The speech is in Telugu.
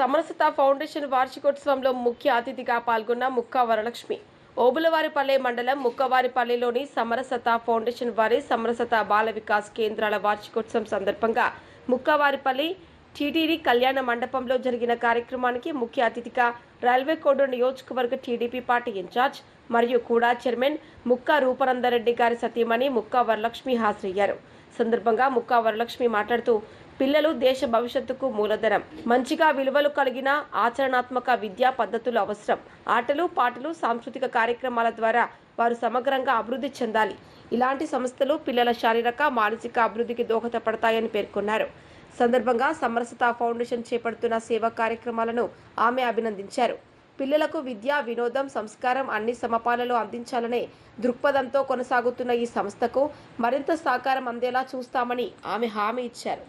సమరసత ఫౌండేషన్ వార్షికోత్సవంలో ముఖ్య అతిథిగా పాల్గొన్న ముక్కా వరలక్ష్మి. ఓబులవారిపల్లె మండలం ముక్కవారిపల్లెలోని సమరసత ఫౌండేషన్ వారి సమరసత బాల వికాస్ కేంద్రాల వార్షికోత్సవం సందర్భంగా ముక్కవారిపల్లి టీటీడీ కళ్యాణ మండపంలో జరిగిన కార్యక్రమానికి ముఖ్య అతిథిగా రైల్వే కోడూరు నియోజకవర్గ టీడీపీ పార్టీ ఇన్ఛార్జ్ మరియు కూడా చైర్మన్ ముక్కా రూపనందరెడ్డి గారి సతీమణి ముక్కా వరలక్ష్మి హాజరయ్యారు. సందర్భంగా ముక్కా వరలక్ష్మి మాట్లాడుతూ పిల్లలు దేశ భవిష్యత్తుకు మూలధనం మంచిగా విలువలు కలిగిన ఆచరణాత్మక విద్యా పద్ధతులు అవసరం. ఆటలు పాటలు సాంస్కృతిక కార్యక్రమాల ద్వారా వారు సమగ్రంగా అభివృద్ధి చెందాలి. ఇలాంటి సంస్థలు పిల్లల శారీరక మానసిక అభివృద్ధికి దోహదపడతాయని పేర్కొన్నారు. సందర్భంగా సమరసత ఫౌండేషన్ చేపడుతున్న సేవా కార్యక్రమాలను ఆమె అభినందించారు. పిల్లలకు విద్య వినోదం సంస్కారం అన్ని సమపాలలో అందించాలనే దృక్పథంతో కొనసాగుతున్న ఈ సంస్థకు మరింత సహకారం అందేలా చూస్తామని ఆమె హామీ ఇచ్చారు.